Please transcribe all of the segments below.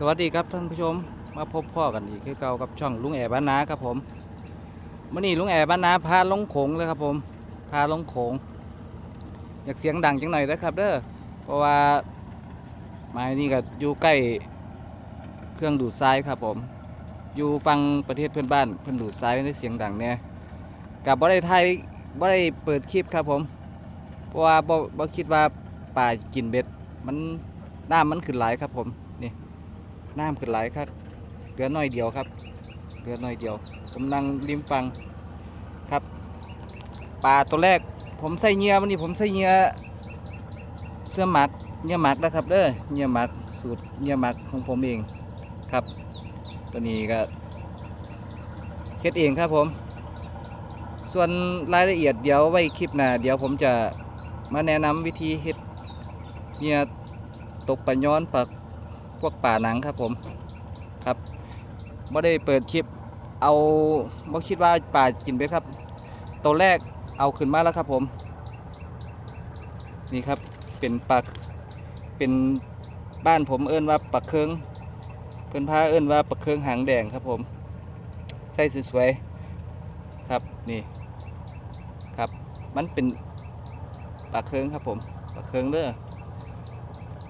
สวัสดีครับท่านผู้ชมมาพบพ่อกันอีกคือเก่ากับช่องลุงแอบบ้านนาครับผมมื่อนี้ลุงแอบบ้านนาพาลงโขงเลยครับผมพาลงโขง อยากเสียงดังจังหน่อยนะครับ เด้อเพราะว่าไม้นี่ก็อยู่ใกล้เครื่องดูดทรายครับผม อยู่ฟังประเทศเพื่อนบ้านเพื่อนดูดทรายได้เสียงดังเนี่ยกับบ่ได้ไทยบ่ได้เปิดคลิปครับผม เพราะว่าบ่บ่คิดว่าป่ากินเบ็ด มันน้ำมันขึ้นหลายครับผม น้ำขึ้นไหลายครับเหลือน้อยเดียวครับเหลือน้อยเดียว ผมนั่งริมฟังครับปลาตัวแรก ผมใส่เหยื่อมันนี่ผมใส่เหยื่อเสื้อหมักเหยื่อหมักนะครับเด้อเหยื่อหมักสูตรเหยื่อหมักของผมเองครับ ตัวนี้ก็เฮ็ดเองครับผม ส่วนรายละเอียดเดี๋ยวไว้คลิปหน้าเดี๋ยวผมจะมาแนะนำวิธีเฮ็ดเหยื่อตกปลาย้อนปลา พวกป่าหนังครับผมครับไม่ได้เปิดคลิปเอาบ่คิดว่าป่ากินไปครับ ตัวแรกเอาขึ้นมาแล้วครับผม นี่ครับเป็นปลาเป็นบ้านผมเอิ้นว่าปลาเคืองเพื่อนพาเอิ้นว่าปลาเคืองหางแดงครับผมใส่สวยๆครับนี่ครับ มันเป็นปลาเคืองครับผมปลาเคืองเด้อ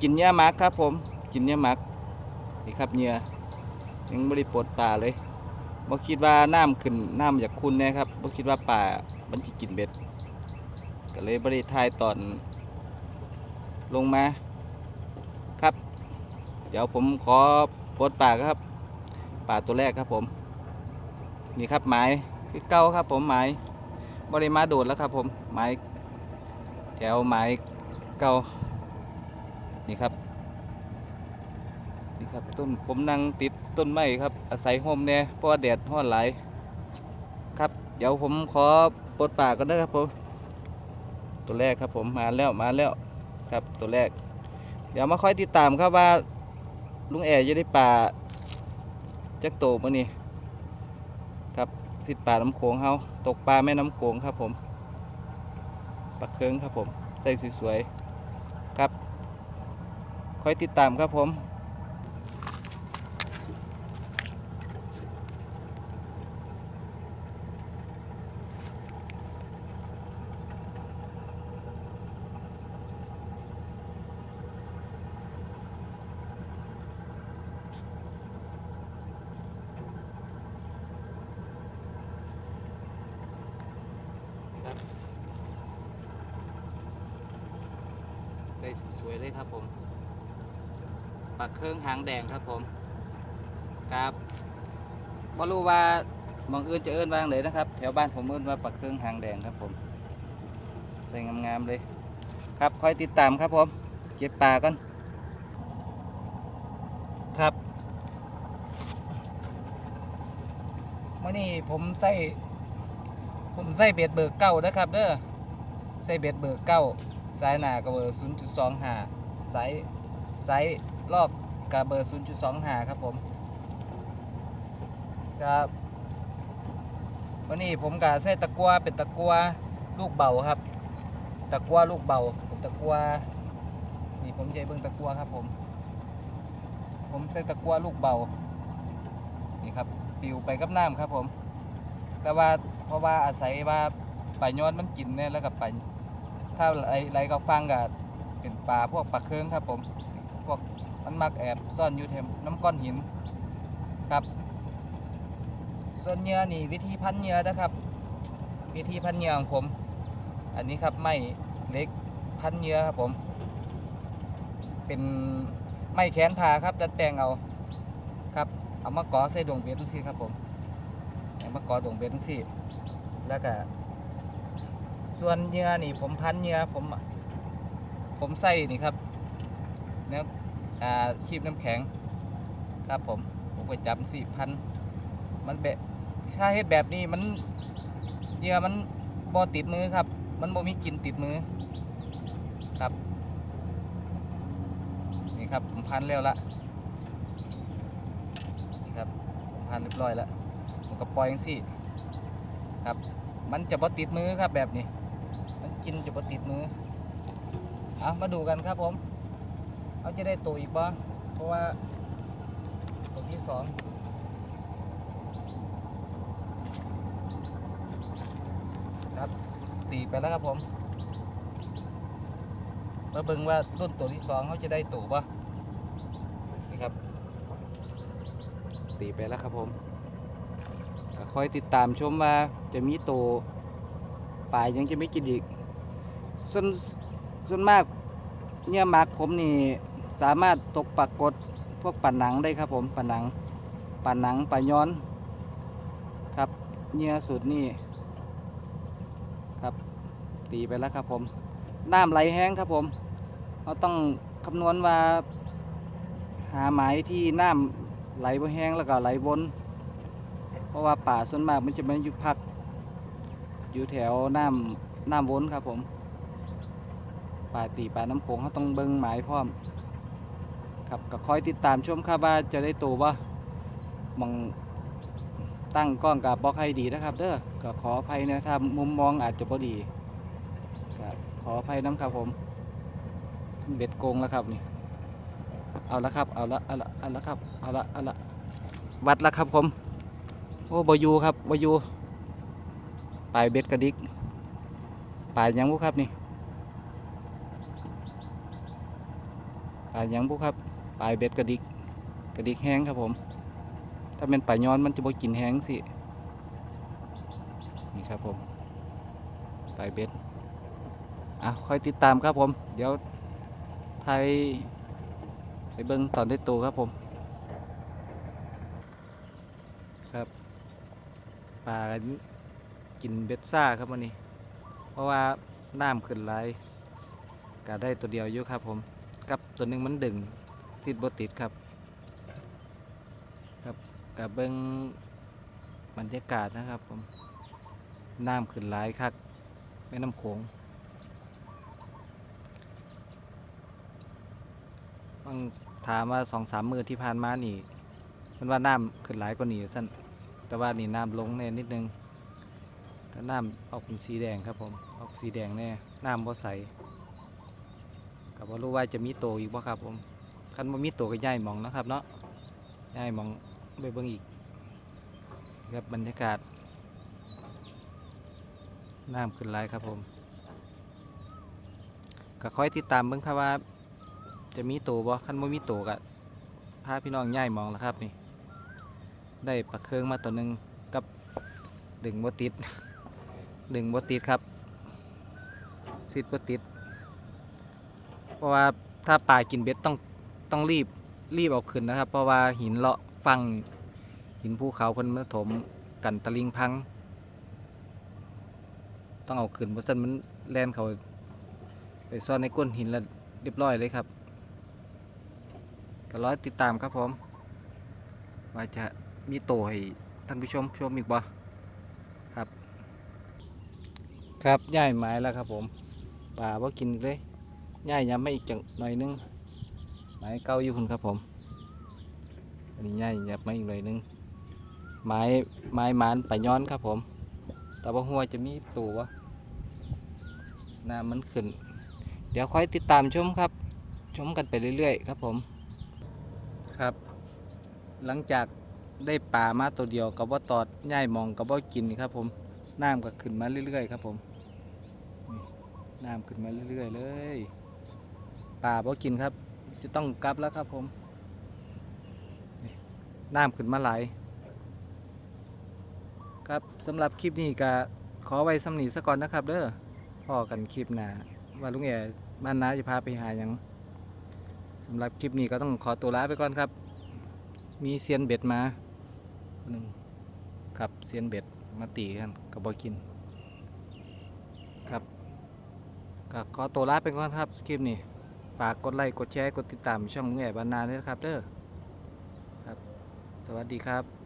กินหญ้ามักครับผม กินเนี่ยมักนี่ครับเหยื่อยังไม่ได้ปลดป่าเลยบ่คิดว่าน้ำขึ้นน้ำอยากคุณแน่ครับบ่คิดว่าป่ามันสิกินเบ็ด ก็เลยบ่ได้ทายตอนลงมาครับ เดี๋ยวผมขอปลดป่าครับ ป่าตัวแรกครับผม นี่ครับหมายคือเก้าครับผมหมายบ่ได้มาโดดแล้วครับผมหมายแถวหมายเก้านี่ครับ ครับต้นผมนั่งติดต้นไม้ครับ อาศัยห่มเนี่ยเพราะว่าแดดร้อนหลายครับ เดี๋ยวผมขอปลดปากกันนะครับผมตัวแรกครับผมมาแล้วมาแล้วครับตัวแรก เดี๋ยวมาค่อยติดตามครับว่า ลุงแอร์จะได้ป่าจักโตมานี่ครับสิป่าน้ำโขงเฮาตกปลาแม่น้ำโขงครับผมปลาเคืองครับผมใส่สวยๆครับค่อยติดตามครับผม วยเลยครับผมปักเครื่องหางแดงครับผมครับบ่รู้ว่าบางอื่นจะเอิ้นว่างเลยนะครับ แถวบ้านผมเอิ้นว่าปักเครื่องหางแดงครับผมใส่งามๆเลย ครับคอยติดตามครับผมเจ็บปลากันครับเมื่อนี้ผมใส่ผมใส่เบ็ดเบิกเก้านะครับเด้อใส่เบ็ดเบิกเก้า สายหน้ากับเบอร์0.25สายสายรอบกับเบอร์0.25ครับผมครับวันนี้ผมกับใส่ตะกัวเป็นตะกัวลูกเบาครับ ตะกัวลูกเบาเป็นตะกัวนี่ผมใจะเบิ่งตะกัวครับผมผมใส่ตะกัวลูกเบานี่ครับปิวไปกับน้ำครับผม แต่ว่าเพราะว่าอาศัยว่าปลาย้อนมันกินเนี่ยแล้วกับปลา ถ้าไรไรก็ฟังกับเป็นปลาพวกปลาเคืองครับผมพวกมันมักแอบซ่อนอยู่แถมน้ำก้อนหินครับ ส่วนเหยื่อนี่วิธีพันเหยื่อนะครับ วิธีพันเหยื่อของผม อันนี้ครับไม้เล็กพันเหยื่อครับผม เป็นไม้แขนพาครับดัดแปลงเอาครับเอามาก่อใส่ดวงเบ็ดทุกซี่ครับผมเอามาก่อดวงเบ็ดทุกซี่แล้วก็ ส่วนเหยื่อนี่ผมพันเหยื่อผมผมใส่นี่ครับเนื้ออ่าชีพน้ำแข็งครับผมผมไปจับสี่พันมันแบบถ้าเฮ็ดแบบนี้มันเหยื่อมันบ่ติดมือครับ มันบ่มีกลิ่นติดมือครับ นี่ครับผมพันแล้วละนี่ครับผมพันเรียบร้อยแล้วผมก็ปล่อยอย่างสี่ครับ มันจะบ่ติดมือครับแบบนี้ กินจะบ่ติดมือเอามาดูกันครับผมเอาจะได้ตัวอีกบ่เพราะว่าตัวที่สองครับตีไปแล้วครับผมมาเบิ่งว่ารุ่นตัวที่สองเขาจะได้ตัวปะนี่ครับ ตีไปแล้วครับผมก็คอยติดตามชมว่าจะมีตัวปลายยังจะไม่กินอีก ส่วนส่วนมากเนี่ยหมักผมนี่สามารถตกปรากฏพวกปันหนังได้ครับผมปันหนังปันหนังปลาย้อน ครับเนี่ยสูตรนี่ครับตีไปแล้วครับผมน้ำไหลแห้งครับผมเราต้องคำนวณว่าหาหมายที่น้ำไหลบ่แห้งแล้วก็ไหลวนเพราะว่าป่าส่วนมากมันจะมาอยู่พัก อยู่แถวน้ำน้ำวนครับผม ป่าตีป่าน้ำโขงเขาต้องเบิ้งหมายพร้อม ครับก็คอยติดตามชมครับว่าจะได้ตัวบ่มองตั้งกล้องกับบล็อกให้ดีนะครับ เด้อก็ขออภัยนะถ้ามุมมองอาจจะบ่ดีก็ขออภัยน้ำครับผมเบ็ดโกงแล้วครับนี่ เอาละครับ เอาละเอาละเอาละครับ เอาละเอาละวัดล้วครับผม โอ้บอยูครับบอยูปลายเบ็ดกระดิกปลายยังบุครับนี่ป ลายหยังบุครับปลายเบ็ดกระดิกกระดิกแห้งครับผม ถ้าเป็นปลายย้อนมันจะบ่กินแห้งสินี่ครับผมปลายเบ็ดอะคอยติดตามครับผม เดี๋ยวไทยไปเบิ้งตอนได้ตัวครับผม ครับปลากินเบ็ดซ่าครับวันนี้ เพราะว่าน้ำขึ้นไหลก็ได้ตัวเดียวอยู่ครับผม กับตัวหนึ่งมันดึงซิดบติดครับ ครับกับเบิ้งบรรยากาศนะครับผมน้ำขึ้นไหลายคักแม่น้ำโขงต้องถามว่าสองสามมือที่ผ่านมานี่มันว่าน้ำขึ้นหลายกว่านี้สั้นแต่ว่านี่น้ำลงแน่นิดนึงแต่น้ำออกเป็นสีแดงครับผมออกสีแดงแน่น้ำบ่ใส กับว่ารู้ว่าจะมีโตอีกบ่ครับผมคันว่ามีโตก็ย่ายหมองนะครับเนาะย่ายหมองไปเบิ่งอีกครับบรรยากาศน้ำขึ้นหลายครับผมก็คอยติดตามเบิ่งครับว่า จะมีโตบ่คันบ่มีโตัวก็พาพี่น้องย่ายมองแล้วครับนี่ ได้ปลาเคืองมาตัวหนึ่งกับดึงบ่ติดดึงบ่ติดครับซิดบ่ติด เพราะว่าถ้าปลากินเบ็ดต้องต้องรีบรีบเอาขึ้นนะครับ เพราะว่าหินเลาะฟังหินภูเขาเพิ่นมาถมกันตะลิงพัง ต้องเอาขึ้นเพราะฉะนั้นมันแล่นเขาไปซ่อนในก้นหินแล้วเรียบร้อยเลยครับก็ร้อยติดตามครับผมว่าจะมีโตให้ท่านผู้ชมชมอีกบ่ครับ ครับย่ายไม้แล้วครับผมป่าว่ากินเลย ย่ายย้ำไม่อีกจังหน่อยนึงไม้เก้าอยู่คุณครับผมอันนี้ย่ายยับมาอีกหน่อยนึงไม้ไม้มานไปย้อนครับผม แต่ว่าหัวจะมีตัววะน้ำมันขึ้น เดี๋ยวคอยติดตามชมครับ ชมกันไปเรื่อย ๆ ครับผมครับ หลังจากได้ปลามาตัวเดียวกับว่าตอดย่ายมองกับว่ากินครับผมน้ำก็ขึ้นมาเรื่อยๆ ครับผมน้ำขึ้นมาเรื่อยๆ เลย ปลาบ่กินครับ จะต้องกลับแล้วครับผมนี่น้ำขึ้นมาไหลครับสำหรับคลิปนี้ก็ขอไว้สำนีซะก่อนนะครับ เด้อพ่อกันคลิปหน้าว่าลุงแอบ้านน้าจะพาไปหาหยังสำหรับคลิปนี้ก็ต้องขอตัวลาไปก่อนครับ มีเซียนเบ็ดมาหนึ่งครับเซียนเบ็ดมาตีกันกับบอกิน ครับก็ขอตัวลาไปก่อนครับคลิปนี้ ฝากกดไลค์กดแชร์กดติดตามช่องลุงแอบานนาด้วยนะครับเด้อครับ สวัสดีครับ